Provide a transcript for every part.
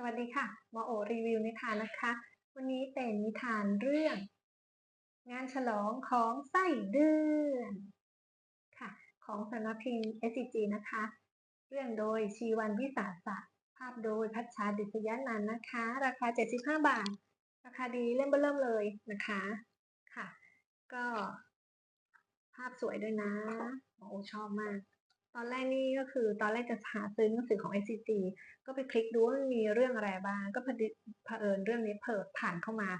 สวัสดีค่ะมอโอรีวิวนิทานนะคะ วันนี้เป็นนิทานเรื่อง งานฉลองของไส้เดือนค่ะ ของสำนักพิมพ์ SCG นะคะ เรื่องโดยชีวันวิสาสะ ภาพโดยพัชชาดิษยานันนะคะ ราคา 75 บาท ราคาดีเล่มเบิ่มเลยนะคะค่ะ ก็ ภาพสวยด้วยนะมอโอชอบมาก อนแรกนี่ก็คือตอนแรกจะหาซื้อหนังสือของ SCG ก็ไปคลิกดูว่ามันมีเรื่องอะไรบ้าง ก็พอดีเผอิญเรื่องนี้เปิดผ่านเข้ามา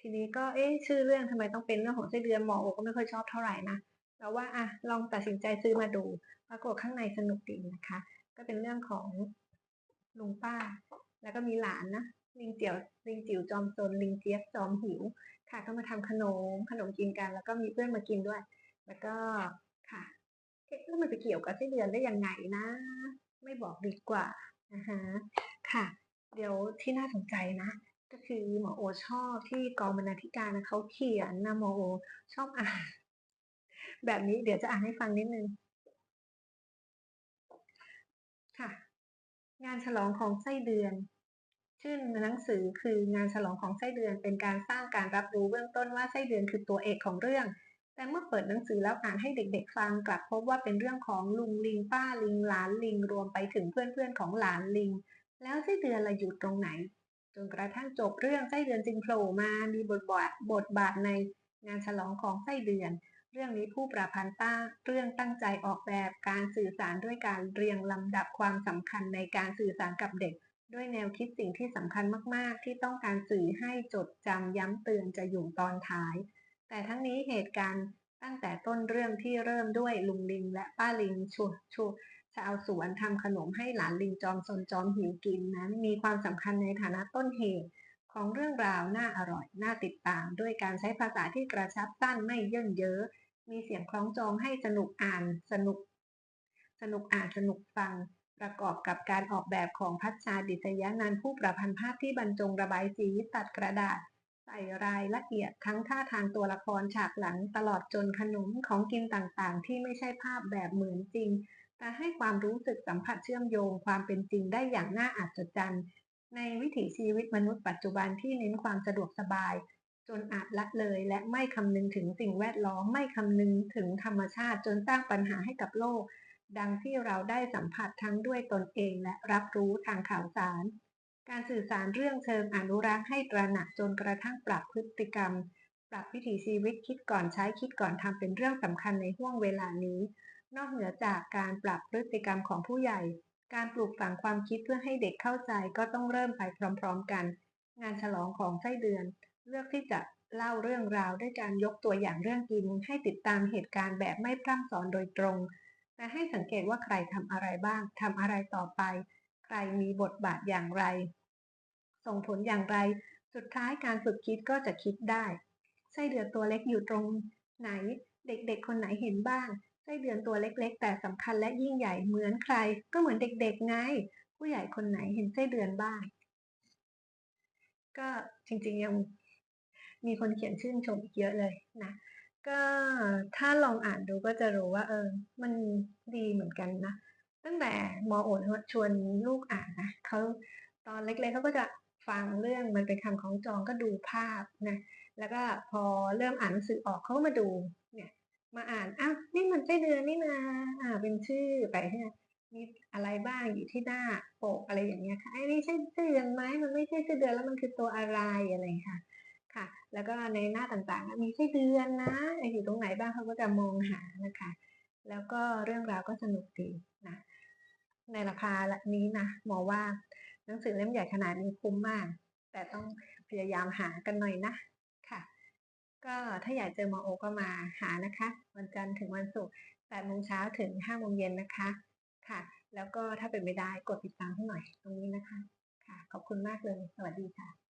ทีนี้ก็เอ๊ะชื่อเรื่องทำไมต้องเป็นเรื่องของไส้เดือนหมอโอก็ไม่ค่อยชอบเท่าไหร่นะแต่ว่าอะลองตัดสินใจซื้อมาดู ปรากฏข้างในสนุกดีนะคะ ก็เป็นเรื่องของลุงป้า แล้วก็มีหลานนะลิงเจียวลิงจิ๋วจอมซนลิงเจี๊ยบจอมหิว ค่ะก็มาทำขนมขนมกินกัน แล้วก็มีเพื่อนมากินด้วย แล้วก็ค่ะ แล้วมันจะเกี่ยวกับไส้เดือนได้ยังไงนะ ไม่บอกดีกว่านะคะค่ะ เดี๋ยวที่น่าสนใจนะ ก็คือหมอโอชอบที่กองบรรณาธิการนะเขาเขียนนะหมอโอชอบอ่านแบบนี้เดี๋ยวจะอ่านให้ฟังนิดนึงค่ะ งานฉลองของไส้เดือน ชื่อหนังสือคืองานฉลองของไส้เดือนเป็นการสร้างการรับรู้เบื้องต้นว่าไส้เดือนคือตัวเอกของเรื่อง แต่เมื่อเปิดหนังสือแล้วอ่านให้เด็กๆ ฟังกลับพบว่าเป็นเรื่องของลุงลิงป้าลิงหลานลิงรวมไปถึงเพื่อนๆของหลานลิง แล้วไส้เดือนละอยู่ตรงไหน จนกระทั่งจบเรื่องไส้เดือนจึงโผล่มามีบทบาทบทบาทในงานฉลองของไส้เดือน เรื่องนี้ผู้ประพันธ์ตั้งเรื่องตั้งใจออกแบบการสื่อสารด้วยการเรียงลำดับความสำคัญในการสื่อสารกับเด็ก ด้วยแนวคิดสิ่งที่สำคัญมากๆ ที่ต้องการสื่อให้จดจำย้ำเตือนจะอยู่ตอนท้าย แต่ทั้งนี้เหตุการณ์ตั้งแต่ต้นเรื่องที่เริ่มด้วยลุงลิงและป้าลิงชูชูชาวสวนทำขนมให้หลานลิงจอมซนจอมหิวกินนั้น มีความสำคัญในฐานะต้นเหตุของเรื่องราวน่าอร่อย น่าติดตาม ด้วยการใช้ภาษาที่กระชับสั้นไม่เย่นเยอะมีเสียงคล้องจองให้สนุกอ่านสนุก สนุกอ่านสนุกฟัง ประกอบกับการออกแบบของพัชชาดิษยานันผู้ประพันธ์ภาพที่บรรจงระบายสีตัดกระดาษ ส่รายละเอียดทั้งท่าทางตัวละครฉากหลังตลอดจนขนมของกินต่างๆ ที่ไม่ใช่ภาพแบบเหมือนจริง แต่ให้ความรู้สึกสัมผัสเชื่อมโยงความเป็นจริงได้อย่างน่าอัศจรรย์ ในวิถีชีวิตมนุษย์ปัจจุบันที่เน้นความสะดวกสบาย จนอาจละเลยและไม่คำนึงถึงสิ่งแวดล้อมไม่คำนึงถึงธรรมชาติจนสร้างปัญหาให้กับโลก ดังที่เราได้สัมผัสทั้งด้วยตนเองและรับรู้ทางข่าวสาร การสื่อสารเรื่องเชิงอนุรักษ์ให้ตระหนักจนกระทั่งปรับพฤติกรรม ปรับวิถีชีวิตคิดก่อนใช้คิดก่อนทำเป็นเรื่องสำคัญในห่วงเวลานี้ นอกเหนือจากการปรับพฤติกรรมของผู้ใหญ่ การปลูกฝังความคิดเพื่อให้เด็กเข้าใจก็ต้องเริ่มไปพร้อมๆกัน งานฉลองของไส้เดือน เลือกที่จะเล่าเรื่องราวด้วยการยกตัวอย่างเรื่องกิน ให้ติดตามเหตุการณ์แบบไม่พร่ำสอนโดยตรง แต่ให้สังเกตว่าใครทำอะไรบ้างทำอะไรต่อไป ใครมีบทบาทอย่างไร ส่งผลอย่างไร สุดท้ายการฝึกคิดก็จะคิดได้ ไส้เดือนตัวเล็กอยู่ตรงไหน เด็กๆ คนไหนเห็นบ้าง ไส้เดือนตัวเล็กๆ แต่สำคัญและยิ่งใหญ่เหมือนใคร ก็เหมือนเด็กๆไง ผู้ใหญ่คนไหนเห็นไส้เดือนบ้าง ก็จริงๆยังมีคนเขียนชื่นชมอีกเยอะเลยนะก็ถ้าลองอ่านดูก็จะรู้ว่าเออ มันดีเหมือนกันนะ ตั้งแต่มอโอนชวนลูกอ่านนะเขาตอนเล็กๆเขาก็จะฟังเรื่องมันเป็นคำของจองก็ดูภาพนะแล้วก็พอเริ่มอ่านหนังสือออกเขาก็มาดูเนี่ยมาอ่านอ้าวนี่มันไส้เดือนนี่นาอ่าเป็นชื่อไปใช่ไหมมีอะไรบ้างอยู่ที่หน้าปกอะไรอย่างเงี้ยค่ะไอ้นี่ใช่ไส้เดือนไหมมันไม่ใช่ไส้เดือนแล้วมันคือตัวอะไรอะไรค่ะค่ะ แล้วก็ในหน้าต่างๆมีไส้เดือนนะอยู่ตรงไหนบ้างเขาก็จะมองหานะคะ แล้วก็เรื่องราวก็สนุกดีนะ ในราคานี้นะหมอว่าหนังสือเล่มใหญ่ขนาดนี้คุ้มมาก แต่ต้องพยายามหากันหน่อยนะค่ะ ก็ถ้าอยากเจอมอโอก็มาหานะคะ วันจันทร์ถึงวันศุกร์แปดโมงเช้าถึงห้าโมงเย็นนะคะค่ะ แล้วก็ถ้าเป็นไม่ได้กดติดตามให้หน่อยตรงนี้นะคะ ค่ะ ขอบคุณมากเลย สวัสดีค่ะ